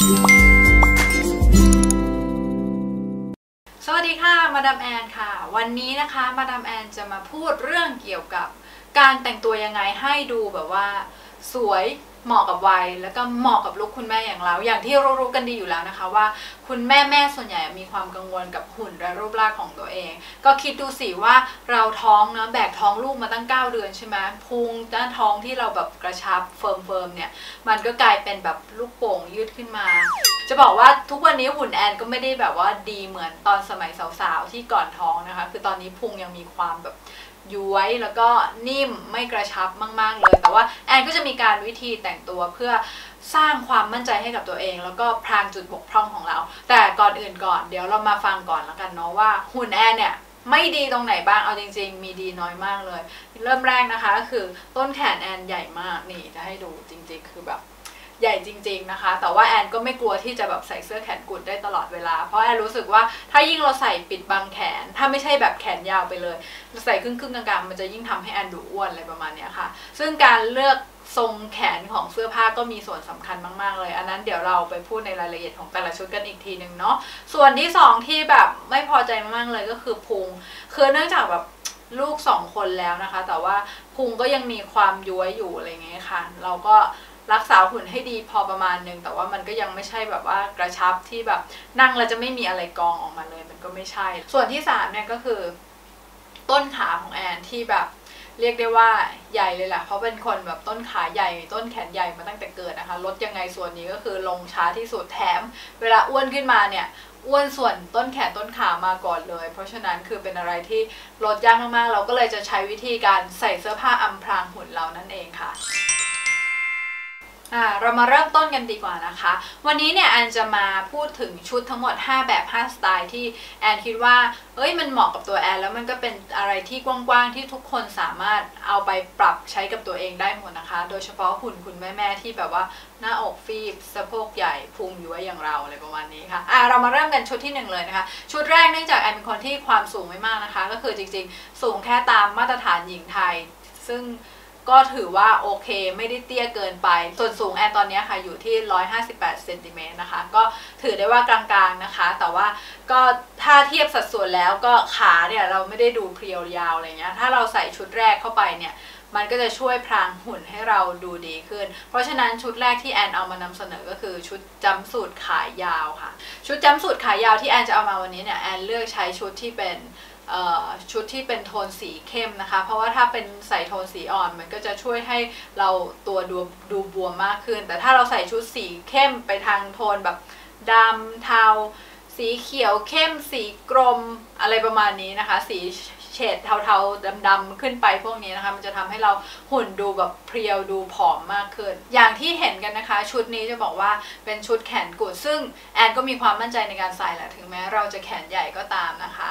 สวัสดีค่ะ มาดามแอนค่ะ วันนี้นะคะ มาดามแอนจะมาพูดเรื่องเกี่ยวกับการแต่งตัวยังไงให้ดูแบบว่า สวย เหมาะกับวัยแล้วก็เหมาะกับลูกคุณแม่อย่างเรา อย่างที่รู้ๆกันดีอยู่แล้วนะคะว่า คุณแม่แม่ส่วนใหญ่มีความกังวลกับหุ่นและรูปร่างของตัวเอง ก็คิดดูสิว่าเราท้องเนะแบกท้องลูกมาตั้ง 9 เดือนใช่ไหมพุงด้านท้องที่เราแบบกระชับเฟิร์มๆเนี่ยมันก็กลายเป็นแบบลูกโป่งยืดขึ้นมา จะบอกว่าทุกวันนี้หุ่นแอนก็ไม่ได้แบบว่าดีเหมือนตอนสมัยสาวๆที่ก่อนท้องนะคะ คือตอนนี้พุงยังมีความแบบย้วยแล้วก็นิ่มไม่กระชับมาก ๆ เลย แต่ว่าแอนก็จะมีการวิธีแต่งตัวเพื่อสร้างความมั่นใจให้กับตัวเอง แล้วก็พรางจุดบกพร่องของเรา แต่ก่อนอื่นก่อนเดี๋ยวเรามาฟังก่อนแล้วกันเนาะว่าหุ่นแอนเนี่ยไม่ดีตรงไหนบ้าง เอาจริง ๆ มีดีน้อยมากเลย เริ่มแรกนะคะก็คือต้นแขนแอนใหญ่มากนี่จะให้ดูจริง ๆ คือแบบ ใหญ่จริง ๆนะคะ แต่ว่าแอนก็ไม่กลัวที่จะแบบใส่เสื้อแขนกุดได้ตลอดเวลา เพราะแอนรู้สึกว่าถ้ายิ่งเราใส่ปิดบังแขน ถ้าไม่ใช่แบบแขนยาวไปเลย ใส่ครึ่งๆกลางๆมันจะยิ่งทำให้แอนดูอ้วนอะไรประมาณนี้ค่ะ ซึ่งการเลือกทรงแขนของเสื้อผ้าก็มีส่วนสำคัญมาก ๆ เลย อันนั้นเดี๋ยวเราไปพูดในรายละเอียดของแต่ละชุดกันอีกทีหนึ่งเนาะ ส่วนที่สองที่แบบไม่พอใจมากๆเลยก็คือพุง คือเนื่องจากแบบลูกสองคนแล้วนะคะ แต่ว่าพุงก็ยังมีความย้วยอยู่อะไรเงี้ยค่ะ เราก็ รักษาหุ่นให้ดีพอประมาณนึง แต่ว่ามันก็ยังไม่ใช่แบบว่ากระชับที่แบบนั่งแล้วจะไม่มีอะไรกองออกมาเลย มันก็ไม่ใช่ ส่วนที่สามเนี่ยก็คือ ต้นขาของแอนที่แบบเรียกได้ว่าใหญ่เลยแหละเพราะเป็นคนแบบต้นขาใหญ่ต้นแขนใหญ่มาตั้งแต่เกิดนะคะลดยังไงส่วนนี้ก็คือลงช้าที่สุดแถม เวลาอ้วนขึ้นมาเนี่ยอ้วนส่วนต้นแขนต้นขามาก่อนเลย เพราะฉะนั้นคือเป็นอะไรที่ลดยากมากๆ เราก็เลยจะใช้วิธีการใส่เสื้อผ้าอำพรางหุ่นเรานั่นเองค่ะ อ่าเรามาเริ่มต้นกันดีกว่านะคะ วันนี้เนี่ยแอนจะมาพูดถึงชุดทั้งหมด 5 แบบ 5 สไตล์ที่แอนคิดว่า เอ้ยมันเหมาะกับตัวแอน แล้วมันก็เป็นอะไรที่กว้างๆ ที่ทุกคนสามารถเอาไปปรับใช้กับตัวเองได้หมดนะคะ โดยเฉพาะหุ่นคุณแม่ๆที่แบบว่าหน้าอกฟีบสะโพกใหญ่พุงย้วยอย่างเราอะไรประมาณนี้ค่ะอ่าเรามาเริ่มกันชุดที่ 1 เลยนะคะ ชุดแรกเนื่องจากแอนเป็นคนที่ความสูงไม่มากนะคะ ก็คือจริงๆ สูงแค่ตามมาตรฐานหญิงไทย ซึ่ง ก็ถือว่าโอเคไม่ได้เตี้ยเกินไป ส่วนสูงแอนตอนนี้ค่ะอยู่ที่ 158เซนติเมตรนะคะ ก็ถือได้ว่ากลางๆนะคะ แต่ว่าก็ถ้าเทียบสัดส่วนแล้วก็ขาเนี่ยเราไม่ได้ดูเพรียวยาวอะไรเงี้ย ถ้าเราใส่ชุดแรกเข้าไปเนี่ยมันก็จะช่วยพรางหุ่นให้เราดูดีขึ้น เพราะฉะนั้นชุดแรกที่แอนเอามานำเสนอก็คือชุดจำสูตรขายาวค่ะ ชุดจำสูตรขายาวที่แอนจะเอามาวันนี้เนี่ยแอนเลือกใช้ชุดที่เป็น ชุดที่เป็นโทนสีเข้มนะคะ เพราะว่าถ้าเป็นใส่โทนสีอ่อนมันก็จะช่วยให้เราตัวดูดูบวมมากขึ้น แต่ถ้าเราใส่ชุดสีเข้มไปทางโทนแบบดำเทา สีเขียวเข้มสีกรมอะไรประมาณนี้นะคะ สีเฉดเทาๆดำๆขึ้นไปพวกนี้นะคะ มันจะทำให้เราหุ่นดูแบบเพรียวดูผอมมากขึ้น อย่างที่เห็นกันนะคะ ชุดนี้จะบอกว่าเป็นชุดแขนกุดซึ่งแอนก็มีความมั่นใจในการใส่แหละถึงแม้เราจะแขนใหญ่ก็ตามนะคะ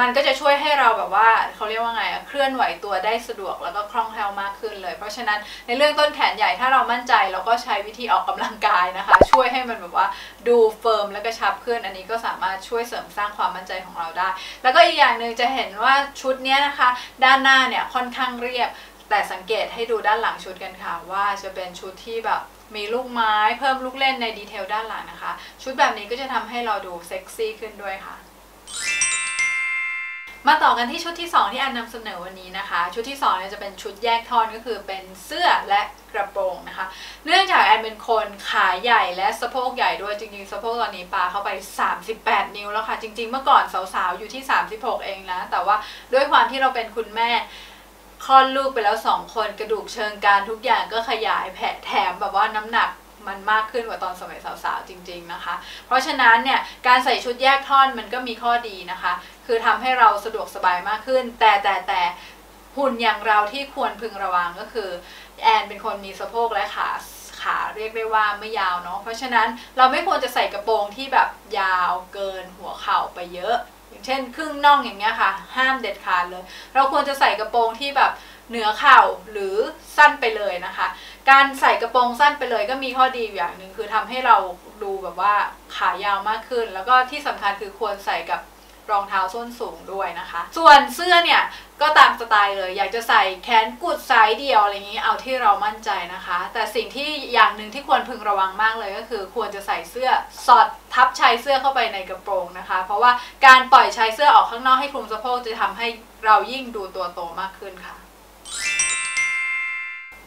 มันก็จะช่วยให้เราแบบว่าเขาเรียกว่าไงอะเคลื่อนไหวตัวได้สะดวกแล้วก็คล่องแคล่วมากขึ้นเลย เพราะฉะนั้นในเรื่องต้นแขนใหญ่ถ้าเรามั่นใจเราก็ใช้วิธีออกกำลังกายนะคะ ช่วยให้มันแบบว่าดูเฟิร์มแล้วก็ชับขึ้น อันนี้ก็สามารถช่วยเสริมสร้างความมั่นใจของเราได้ แล้วก็อีกอย่างหนึ่งจะเห็นว่าชุดนี้นะคะ ด้านหน้าเนี่ยค่อนข้างเรียบ แต่สังเกตให้ดูด้านหลังชุดกันค่ะ ว่าจะเป็นชุดที่แบบมีลูกไม้เพิ่มลูกเล่นในดีเทลด้านหลังนะคะ ชุดแบบนี้ก็จะทำให้เราดูเซ็กซี่ขึ้นด้วยค่ะ มาต่อกันที่ชุดที่ 2 ที่แอนนำเสนอวันนี้นะคะ ชุดที่2เนี่ยจะเป็นชุดแยกท่อนก็คือเป็นเสื้อและกระโปรงนะคะ เนื่องจากแอนเป็นคนขาใหญ่และสะโพกใหญ่ด้วยจริงๆสะโพกตอนนี้ปาเข้าไป 38 นิ้วแล้วค่ะ จริง ๆ เมื่อก่อนสาวๆอยู่ที่ 36 เองนะ แต่ว่าด้วยความที่เราเป็นคุณแม่คลอดลูกไปแล้ว 2 คนกระดูกเชิงการทุกอย่างก็ขยายแผ่แถมแบบว่าน้ำหนัก มันมากขึ้นกว่าตอนสมัยสาวๆจริง ๆนะคะ เพราะฉะนั้นเนี่ยการใส่ชุดแยกท่อนมันก็มีข้อดีนะคะ คือทำให้เราสะดวกสบายมากขึ้น แต่แต่แต่หุ่นอย่างเราที่ควรพึงระวังก็คือแอนเป็นคนมีสะโพกและขาขาเรียกได้ว่าไม่ยาวเนาะเพราะฉะนั้นเราไม่ควรจะใส่กระโปรงที่แบบยาวเกินหัวเข่าไปเยอะ อย่างเช่นครึ่งน่องอย่างเงี้ยค่ะ ห้ามเด็ดขาดเลย เราควรจะใส่กระโปรงที่แบบเหนือเข่าหรือสั้นไปเลยนะคะ การใส่กระโปรงสั้นไปเลยก็มีข้อดีอย่างหนึ่งคือทำให้เราดูแบบว่าขายาวมากขึ้น แล้วก็ที่สำคัญคือควรใส่กับ รองเท้าส้นสูงด้วยนะคะ ส่วนเสื้อเนี่ยก็ตามสไตล์เลย อยากจะใส่แขนกุดสายเดียวอะไรอย่างนี้เอาที่เรามั่นใจนะคะ แต่สิ่งที่อย่างหนึ่งที่ควรพึงระวังมากเลยก็คือ ควรจะใส่เสื้อสอดทับชายเสื้อเข้าไปในกระโปรงนะคะ เพราะว่าการปล่อยชายเสื้อออกข้างนอกให้คลุมสะโพกจะทำให้เรายิ่งดูตัวโตมากขึ้นค่ะ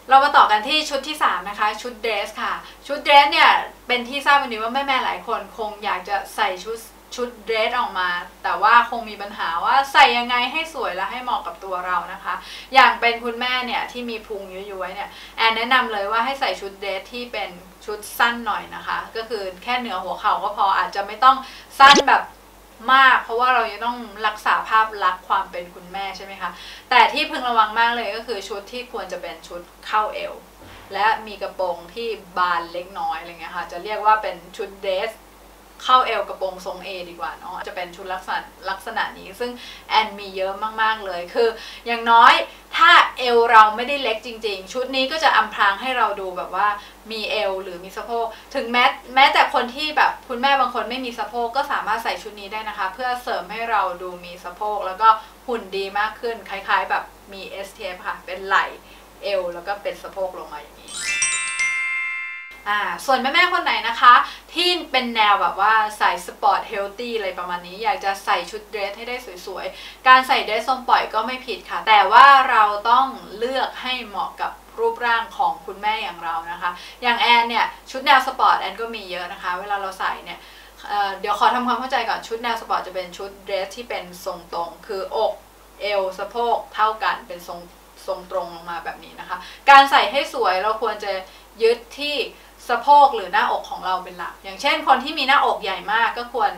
เรามาต่อกันที่ชุดที่ 3 นะคะ ชุดเดรสค่ะ ชุดเดรสเนี่ย เป็นที่ทราบกันดีว่าแม่ๆหลายคนคงอยากจะใส่ชุด ชุดเดรสออกมา แต่ว่าคงมีปัญหาว่าใส่ยังไงให้สวยและให้เหมาะกับตัวเรานะคะ อย่างเป็นคุณแม่เนี่ยที่มีพุงย้อยๆเนี่ยแอนแนะนำเลยว่าให้ใส่ชุดเดรสที่เป็นชุดสั้นหน่อยนะคะ ก็คือแค่เหนือหัวเข่าก็พออาจจะไม่ต้องสั้นแบบมาก เพราะว่าเรายังต้องรักษาภาพลักษณ์ความเป็นคุณแม่ใช่ไหมคะ แต่ที่พึงระวังมากเลยก็คือชุดที่ควรจะเป็นชุดเข้าเอวและมีกระโปรงที่บานเล็กน้อยอะไรเงี้ยค่ะ จะเรียกว่าเป็นชุดเดรส เข้าเอวกระโปรงทรง A ดีกว่าเนาะจะเป็นชุดลักษณะลักษณะนี้ซึ่งแอนมีเยอะมากๆเลยคือ อย่างน้อยถ้าเอวเราไม่ได้เล็กจริง ๆ ชุดนี้ก็จะอำพรางให้เราดูแบบว่ามีเอวหรือมีสะโพกถึงแม้แม้แต่คนที่แบบคุณแม่บางคนไม่มีสะโพกก็สามารถใส่ชุดนี้ได้นะคะ เพื่อเสริมให้เราดูมีสะโพกแล้วก็หุ่นดีมากขึ้นคล้าย ๆ แบบมี STF ค่ะเป็นไหล่เอวแล้วก็เป็นสะโพกลงมาอย่างนี้ อ่าส่วนแม่ๆคนไหนนะคะ ที่เป็นแนวแบบว่าใส่สปอร์ตเฮลตี้อะไรประมาณนี้ อยากจะใส่ชุดเดรสให้ได้สวยๆ การใส่เดรสทรงปล่อยก็ไม่ผิดค่ะ แต่ว่าเราต้องเลือกให้เหมาะกับรูปร่างของคุณแม่อย่างเรานะคะ อย่างแอนเนี่ย ชุดแนวสปอร์ตแอนก็มีเยอะนะคะ เวลาเราใส่เนี่ยเเดี๋ยวขอทำความเข้าใจก่อนชุดแนวสปอร์ตจะเป็นชุดเดรสที่เป็นทรงตรง คืออกเอวสะโพกเท่ากันเป็นทรงทรงตรงลงมาแบบนี้นะคะ การใส่ให้สวยเราควรจะยึดที่ สะโพกหรือหน้าอกของเราเป็นหลัก อย่างเช่น คนที่มีหน้าอกใหญ่มากก็ควร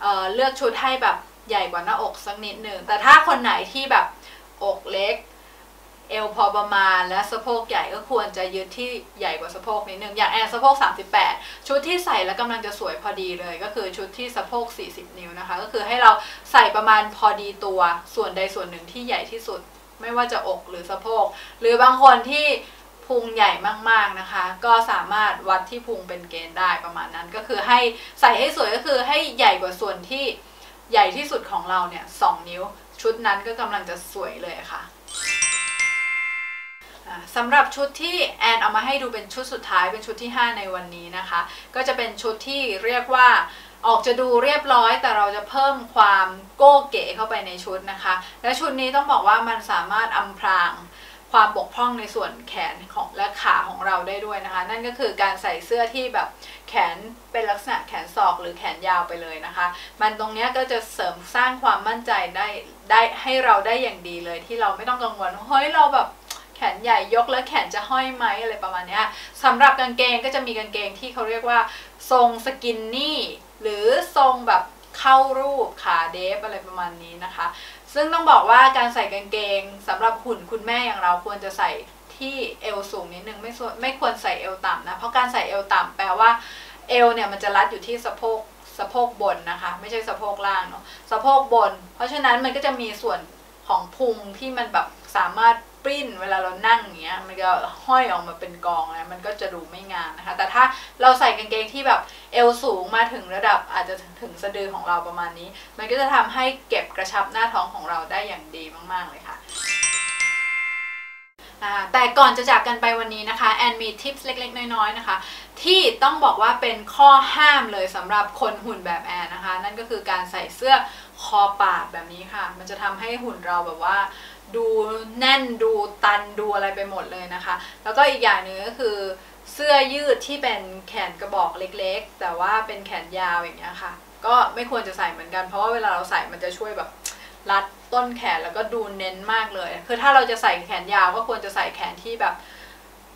เเลือกชุดให้แบบใหญ่กว่าหน้าอกสักนิดหนึ่ง แต่ถ้าคนไหนที่แบบอกเล็ก เอวพอประมาณและสะโพกใหญ่ก็ควรจะยึดที่ใหญ่กว่าสะโพกนิดนึง อย่างแอนสะโพก 38 ชุดที่ใส่แล้วกำลังจะสวยพอดีเลย ก็คือชุดที่สะโพก 40 นิ้วนะคะ ก็คือให้เราใส่ประมาณพอดีตัวส่วนใดส่วนหนึ่งที่ใหญ่ที่สุด ไม่ว่าจะอกหรือสะโพก หรือบางคนที่ พุงใหญ่มากๆนะคะ ก็สามารถวัดที่พุงเป็นเกณฑ์ได้ประมาณนั้น ก็คือให้ใส่ให้สวยก็คือให้ใหญ่กว่าส่วนที่ใหญ่ที่สุดของเราเนี่ยสนิ้ว ชุดนั้นก็กำลังจะสวยเลยค่ะสำหรับชุดที่แอนเอามาให้ดูเป็นชุดสุดท้ายเป็นชุดที่ 5 ในวันนี้นะคะ ก็จะเป็นชุดที่เรียกว่าออกจะดูเรียบร้อย แต่เราจะเพิ่มความโก้เก๋เข้าไปในชุดนะคะ และชุดนี้ต้องบอกว่ามันสามารถอำพราง ความบกพร่องในส่วนแขนของและขาของเราได้ด้วยนะคะ นั่นก็คือการใส่เสื้อที่แบบแขนเป็นลักษณะแขนศอกหรือแขนยาวไปเลยนะคะ มันตรงนี้ก็จะเสริมสร้างความมั่นใจได้ได้ให้เราได้อย่างดีเลยที่เราไม่ต้องกังวลเฮ้ยเราแบบแขนใหญ่ยกแล้วแขนจะห้อยไหมอะไรประมาณนี้สำหรับกางเกงก็จะมีกางเกงที่เขาเรียกว่า ทรงสกินนี่หรือทรงแบบ เข้ารูปขาเดฟอะไรประมาณนี้นะคะ ซึ่งต้องบอกว่าการใส่กางเกงสำหรับหุ่นคุณแม่อย่างเราควรจะใส่ที่เอวสูงนิดนึงไม่ไม่ควรใส่เอวต่ำนะเพราะการใส่เอวต่ำแปลว่าเอวเนี่ยมันจะรัดอยู่ที่สะโพกสะโพกบนนะคะ ไม่ใช่สะโพกล่างเนาะสะโพกบน เพราะฉะนั้นมันก็จะมีส่วนของพุงที่มันแบบสามารถ ปริ้นเวลาเรานั่งอย่างเงี้ยมันก็ห้อยออกมาเป็นกองนะมันก็จะดูไม่งามนะคะ แต่ถ้าเราใส่กางเกงที่แบบเอวสูงมาถึงระดับอาจจะถึงสะดือของเราประมาณนี้ มันก็จะทำให้เก็บกระชับหน้าท้องของเราได้อย่างดีมากๆเลยค่ะแต่ก่อนจะจากกันไปวันนี้นะคะ แอนมีทิปส์เล็กๆ น้อยๆนะคะ ที่ต้องบอกว่าเป็นข้อห้ามเลยสำหรับคนหุ่นแบบแอนนะคะ นั่นก็คือการใส่เสื้อคอปาดแบบนี้ค่ะ มันจะทำให้หุ่นเราแบบว่า ดูแน่นดูตันดูอะไรไปหมดเลยนะคะ แล้วก็อีกอย่างหนึ่งก็คือเสื้อยืดที่เป็นแขนกระบอกเล็กๆ แต่ว่าเป็นแขนยาวอย่างเงี้ยค่ะ ก็ไม่ควรจะใส่เหมือนกัน เพราะว่าเวลาเราใส่มันจะช่วยแบบรัดต้นแขนแล้วก็ดูเน้นมากเลย คือถ้าเราจะใส่แขนยาวก็ควรจะใส่แขนที่แบบ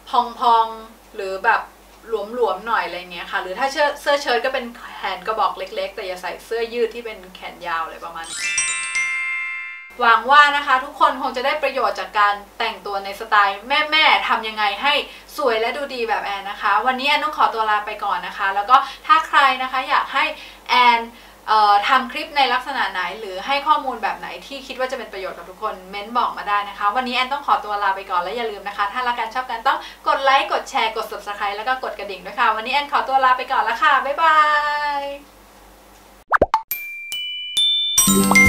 พองๆหรือแบบหลวมๆหน่อยอะไรเงี้ยค่ะ หรือถ้าเสื้อเสื้อเชิ้ตก็เป็นแขนกระบอกเล็ก ๆ แต่อย่าใส่เสื้อยืดที่เป็นแขนยาวอะไรประมาณนี้ หวังว่านะคะทุกคนคงจะได้ประโยชน์จากการแต่งตัวในสไตล์แม่ๆทำยังไงให้สวยและดูดีแบบแอนนะคะ วันนี้แอนต้องขอตัวลาไปก่อนนะคะ แล้วก็ถ้าใครนะคะอยากให้แอนทำคลิปในลักษณะไหน หรือให้ข้อมูลแบบไหนที่คิดว่าจะเป็นประโยชน์กับทุกคนเม้นบอกมาได้นะคะ วันนี้แอนต้องขอตัวลาไปก่อนและอย่าลืมนะคะ ถ้ารักกันชอบกันต้องกดไลค์กดแชร์กด subscribe แล้วก็กดกระดิ่งด้วยค่ะ วันนี้แอนขอตัวลาไปก่อนแล้วค่ะบ๊ายบาย